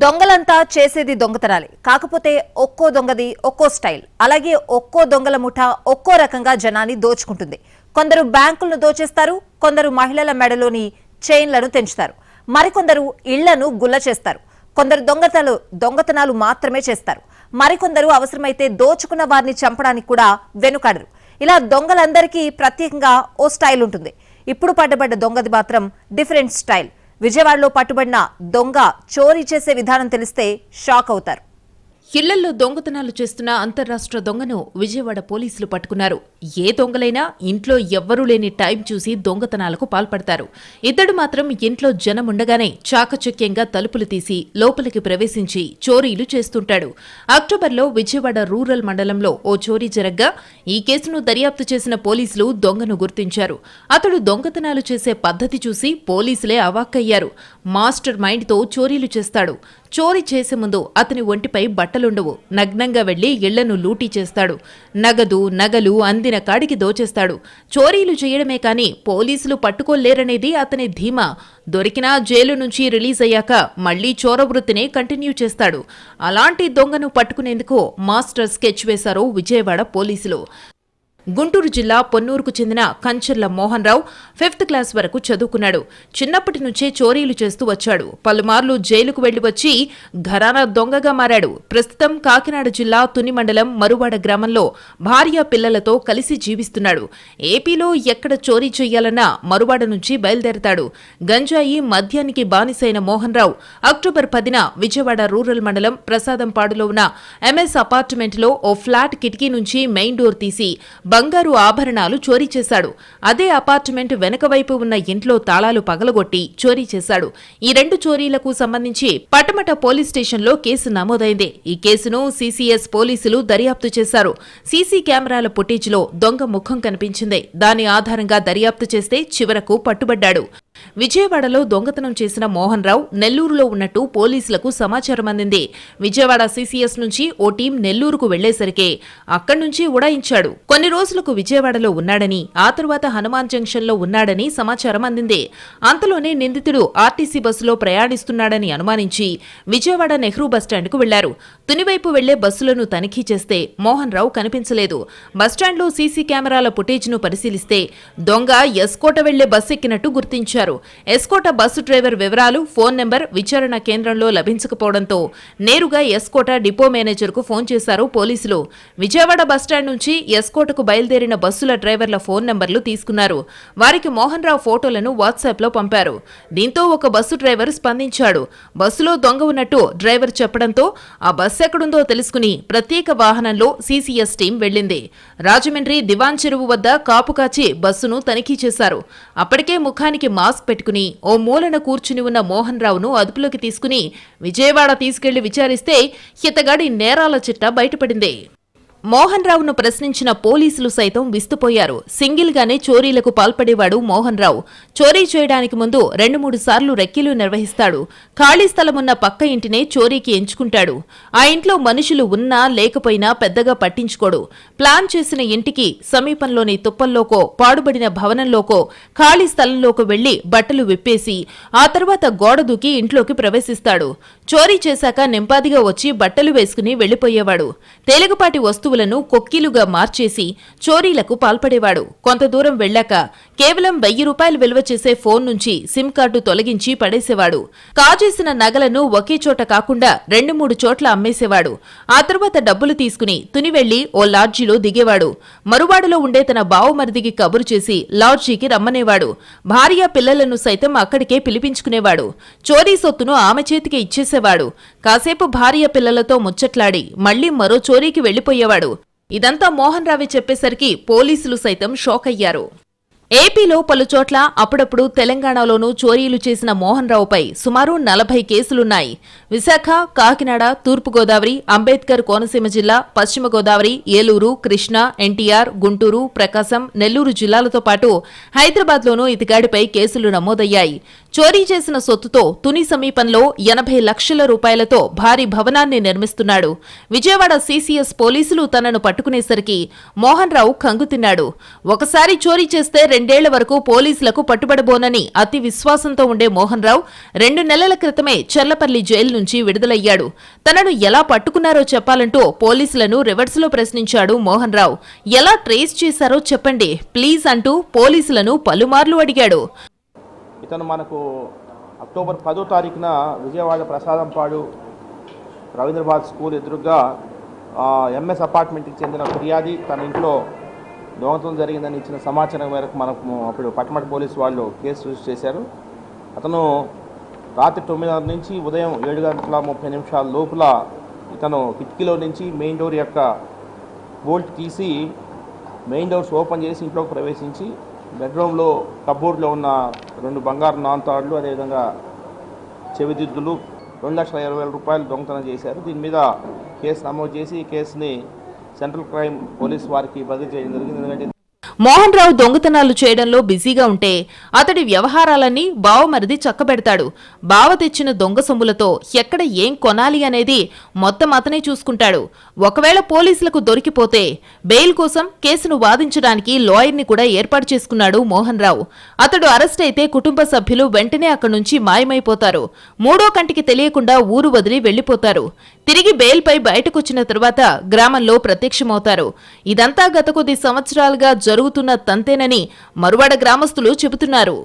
దొంగలంతా చేసేది దొంగతనాలే. కాకపోతే ఒక్కో దొంగది ఒక్కో స్టైల్. అలాగే ఒక్కో దొంగల ముఠ ఒక్కో రకంగా జనాన్ని దోచుకుంటుంది. కొందరు బ్యాంకులను దోచేస్తారు కొందరు మహిళల మెడలోని చైన్లను తెంచుతారు. మరికొందరు ఇళ్ళను గుల్ల చేస్తారు. కొందరు దొంగతనాలు దొంగతనాలు మాత్రమే చేస్తారు. మరికొందరు అవసరమైతే దోచుకున్న వారిని చంపడానికి కూడా వెనుకాడరు. ఇలా దొంగలందరికీ ప్రత్యేకంగా ఓ స్టైల్ ఉంటుంది. ఇప్పుడు పడ్డబడ్డ దొంగది మాత్రం డిఫరెంట్ స్టైల్. విజయవాడలో పట్టుబడిన దొంగ చోరీ చేసే విధానం తెలిస్తే షాక్ అవుతారు. ఇళ్ళల్లో దొంగతనాలు చేస్తున్న అంతర్రాష్ట్ర దొంగను విజయవాడ పోలీసులు పట్టుకున్నారు. ఏ దొంగలైనా ఇంట్లో ఎవ్వరూ లేని టైం చూసి దొంగతనాలకు పాల్పడతారు. ఇతడు మాత్రం ఇంట్లో జనం ఉండగానే చాకచక్యంగా తలుపులు తీసి లోపలికి ప్రవేశించి చోరీలు చేస్తుంటాడు. అక్టోబర్లో విజయవాడ రూరల్ మండలంలో ఓ చోరీ జరగ్గా ఈ కేసును దర్యాప్తు చేసిన పోలీసులు దొంగను గుర్తించారు. అతడు దొంగతనాలు చేసే పద్ధతి చూసి పోలీసులే అవాక్కయ్యారు. మాస్టర్ మైండ్తో చోరీలు చేస్తాడు. చోరీ చేసే ముందు అతని ఒంటిపై బట్టలుండవు. నగ్నంగా వెళ్ళి ఇళ్ళను లూటీ చేస్తాడు. నగదు నగలు అందిన కాడికి దోచేస్తాడు. చోరీలు చేయడమే కాని పోలీసులు పట్టుకోలేరనేది అతని ధీమా. దొరికినా జైలు నుంచి రిలీజ్ అయ్యాక మళ్ళీ చోరవృత్తినే కంటిన్యూ చేస్తాడు. అలాంటి దొంగను పట్టుకునేందుకు మాస్టర్ స్కెచ్ వేశారు విజయవాడ పోలీసులు. గుంటూరు జిల్లా పొన్నూరుకు చెందిన కంచర్ల మోహన్ రావు ఫిఫ్త్ క్లాస్ వరకు చదువుకున్నాడు. చిన్నప్పటి నుంచే చోరీలు చేస్తూ వచ్చాడు. పలుమార్లు జైలుకు వెళ్ళి వచ్చి ఘరానా దొంగగా మారాడు. ప్రస్తుతం కాకినాడ జిల్లా తుని మండలం మరువాడ గ్రామంలో భార్య పిల్లలతో కలిసి జీవిస్తున్నాడు. ఏపీలో ఎక్కడ చోరీ చెయ్యాలన్నా మరువాడ నుంచి బయలుదేరతాడు. గంజాయి మద్యానికి బానిసైన మోహన్ రావు అక్టోబర్ పదిన విజయవాడ రూరల్ మండలం ప్రసాదంపాడులో ఉన్న ఎంఎస్ అపార్ట్మెంట్లో ఓ ఫ్లాట్ కిటికీ నుంచి మెయిన్ డోర్ తీసి బంగారు ఆభరణాలు చోరీ చేశాడు. అదే అపార్ట్మెంట్ వెనకవైపు ఉన్న ఇంట్లో తాళాలు పగలగొట్టి చోరీ చేశాడు. ఈ రెండు చోరీలకు సంబంధించి పటమట పోలీస్ స్టేషన్లో కేసు నమోదైంది. ఈ కేసును సీసీఎస్ పోలీసులు దర్యాప్తు చేశారు. సీసీ కెమెరాల ఫుటేజ్లో దొంగ ముఖం కనిపించింది. దాని ఆధారంగా దర్యాప్తు చేస్తే చివరకు పట్టుబడ్డాడు. విజయవాడలో దొంగతనం చేసిన మోహన్ రావు నెల్లూరులో ఉన్నట్టు పోలీసులకు సమాచారం అందింది. విజయవాడ సీసీఎస్ నుంచి ఓ టీం నెల్లూరుకు వెళ్ళేసరికి అక్కడి నుంచి ఉడాయించాడు. కొన్ని రోజులకు విజయవాడలో ఉన్నాడని ఆ తరువాత హనుమాన్ జంక్షన్లో ఉన్నాడని సమాచారం అందింది. అంతలోనే నిందితుడు ఆర్టీసీ బస్సులో ప్రయాణిస్తున్నాడని అనుమానించి విజయవాడ నెహ్రూ బస్టాండ్కు వెళ్ళారు. తునివైపు వెళ్ళే బస్సులను తనిఖీ చేస్తే మోహన్ రావు కనిపించలేదు. బస్టాండ్లో సీసీ కెమెరాల ఫుటేజ్ను పరిశీలిస్తే దొంగ ఎస్కోట వెళ్ళే బస్సు ఎక్కినట్టు గుర్తించారు. ఎస్కోట బస్సు డ్రైవర్ వివరాలు ఫోన్ నెంబర్ విచారణ కేంద్రంలో లభించకపోవడంతో నేరుగా ఎస్కోట డిపో మేనేజర్కు ఫోన్ చేశారు పోలీసులు. విజయవాడ బస్టాండ్ నుంచి ఎస్కోటకు బయలుదేరిన బస్సుల డ్రైవర్ల ఫోన్ నెంబర్లు తీసుకున్నారు. వారికి మోహన్ రావు ఫోటోలను వాట్సాప్లో పంపారు. దీంతో ఒక బస్సు డ్రైవర్ స్పందించాడు. బస్సులో దొంగ ఉన్నట్టు డ్రైవర్ చెప్పడంతో ఆ బస్సు ఎక్కడుందో తెలుసుకుని ప్రత్యేక వాహనంలో సీసీఎస్ టీం వెళ్ళింది రాజమండ్రి దివాన్ చెరువు వద్ద కాపు కాచి బస్సును తనిఖీ చేశారు. అప్పటికే ముఖానికి మాస్క్ పెట్టుకుని ఓ మూలన కూర్చుని ఉన్న మోహన్ రావును అదుపులోకి తీసుకుని విజయవాడ తీసుకెళ్ళి విచారిస్తే హితగాడి నేరాల చిట్ట బయటపడింది. మోహన్ రావును ప్రశ్నించిన పోలీసులు సైతం విస్తుపోయారు. సింగిల్ గానే చోరీలకు పాల్పడేవాడు మోహన్ రావు చోరీ చేయడానికి ముందు రెండు మూడు సార్లు రెక్కీలు నిర్వహిస్తాడు. ఖాళీ స్థలమున్న పక్క ఇంటినే చోరీకి ఎంచుకుంటాడు. ఆ ఇంట్లో మనుషులు ఉన్నా లేకపోయినా పెద్దగా పట్టించుకోడు. ప్లాన్ చేసిన ఇంటికి సమీపంలోని తుప్పల్లోకో పాడుబడిన భవనంలోకో ఖాళీ స్థలంలోకి వెళ్ళి బట్టలు విప్పేసి ఆ తర్వాత గోడ దూకి ఇంట్లోకి ప్రవేశిస్తాడు. చోరీ చేశాక నింపాదిగా వచ్చి బట్టలు వేసుకుని వెళ్ళిపోయేవాడు తేలికపాటి వస్తువులను కొక్కిలుగా మార్చేసి చోరీలకు పాల్పడేవాడు. కొంత దూరం వెళ్ళాక కేవలం వెయ్యి రూపాయలు విలువ చేసే ఫోన్ నుంచి సిమ్ కార్డు తొలగించి పడేసేవాడు. కాజేసిన నగలను ఒకే చోట కాకుండా రెండు మూడు చోట్ల అమ్మేసేవాడు. ఆ తర్వాత డబ్బులు తీసుకుని తునివెళ్ళి ఓ లాడ్జీలో దిగేవాడు. మరువాడలో ఉండే తన బావమరిదికి కబురు చేసి లాడ్జీకి రమ్మనేవాడు. భార్య పిల్లలను సైతం అక్కడికే పిలిపించుకునేవాడు. చోరీ సొత్తును ఆమె చేతికి ఇచ్చేసేవాడు. కాసేపు భార్య పిల్లలతో ముచ్చట్లాడి మళ్ళీ మరో చోరీకి వెళ్ళిపోయేవాడు ఇదంతా మోహన్ రావి చెప్పేసరికి పోలీసులు సైతం షాక్ అయ్యారు. ఏపీలో పలుచోట్ల అప్పుడప్పుడు తెలంగాణలోనూ చోరీలు చేసిన మోహన్ రావుపై సుమారు నలభై కేసులున్నాయి. విశాఖ కాకినాడ తూర్పుగోదావరి అంబేద్కర్ కోనసీమ జిల్లా పశ్చిమ గోదావరి ఏలూరు కృష్ణా ఎన్టీఆర్ గుంటూరు ప్రకాశం నెల్లూరు జిల్లాలతో పాటు హైదరాబాద్లోనూ ఇతగాడిపై కేసులు నమోదయ్యాయి. చోరీ చేసిన సొత్తుతో తుని సమీపంలో ఎనభై లక్షల రూపాయలతో భారీ భవనాన్ని నిర్మిస్తున్నాడు. విజయవాడ సీసీఎస్ పోలీసులు తనను పట్టుకునేసరికి మోహన్ రావు కంగుతిన్నాడు ఒకసారి చోరీ చేస్తే రెండేళ్ళ వరకు పోలీసులకు పట్టుబడబోనని అతి విశ్వాసంతో ఉండే మోహన్ రావు రెండు నెలల క్రితమే చెర్లపల్లి జైలు నుంచి విడుదలయ్యాడు. తనను ఎలా పట్టుకున్నారో చెప్పాలంటూ పోలీసులను రివర్స్లో ప్రశ్నించాడు మోహన్ రావు ఎలా ట్రేస్ చేశారో చెప్పండి ప్లీజ్ అంటూ పోలీసులను పలుమార్లు అడిగాడు. ఇతను మనకు అక్టోబర్ పదో తారీఖున విజయవాడ ప్రసాదంపాడు రవీంద్రబాద్ స్కూల్ ఎదురుగా ఎంఎస్ అపార్ట్మెంట్కి చెందిన ఫిర్యాది తన ఇంట్లో దొంగతనం జరిగిందని ఇచ్చిన సమాచారం మేరకు మనకు అప్పుడు పట్టమట పోలీసు వాళ్ళు కేసు రిజిస్టర్ చేశారు. అతను రాత్రి తొమ్మిదిన్నర నుంచి ఉదయం ఏడు గంటల ముప్పై నిమిషాల లోపల ఇతను కిటికీలో నుంచి మెయిన్ డోర్ యొక్క బోల్ట్ తీసి మెయిన్ డోర్స్ ఓపెన్ చేసి ఇంట్లోకి ప్రవేశించి బెడ్రూమ్లో కబోర్డ్లో ఉన్న రెండు బంగారు నాంతాడులు అదేవిధంగా చెవిదిద్దులు రెండు లక్షల ఇరవై వేల రూపాయలు దొంగతనం చేశారు. దీని మీద కేసు నమోదు చేసి ఈ కేసుని సెంట్రల్ క్రైమ్ పోలీస్ వారికి బదిలీ చేయడం జరిగింది. ఎందుకంటే మోహన్ రావు దొంగతనాలు చేయడంలో బిజీగా ఉంటే అతడి వ్యవహారాలన్నీ బావమరిది చక్కబెడతాడు. బావ తెచ్చిన దొంగ సొమ్ములతో ఎక్కడ ఏం కొనాలి అనేది మొత్తం అతనే చూసుకుంటాడు. ఒకవేళ పోలీసులకు దొరికిపోతే బెయిల్ కోసం కేసును వాదించడానికి లాయర్ని కూడా ఏర్పాటు చేసుకున్నాడు మోహన్ రావు. అతడు అరెస్ట్ అయితే కుటుంబ సభ్యులు వెంటనే అక్కడి నుంచి మాయమైపోతారు. మూడో కంటికి తెలియకుండా ఊరు వదిలి వెళ్ళిపోతారు తిరిగి బెయిల్పై బయటకొచ్చిన తరువాత గ్రామంలో ప్రత్యక్షమవుతారు. ఇదంతా గత కొద్ది సంవత్సరాలుగా జరుగుతున్న తంతేనని మరువాడ గ్రామస్తులు చెబుతున్నారు.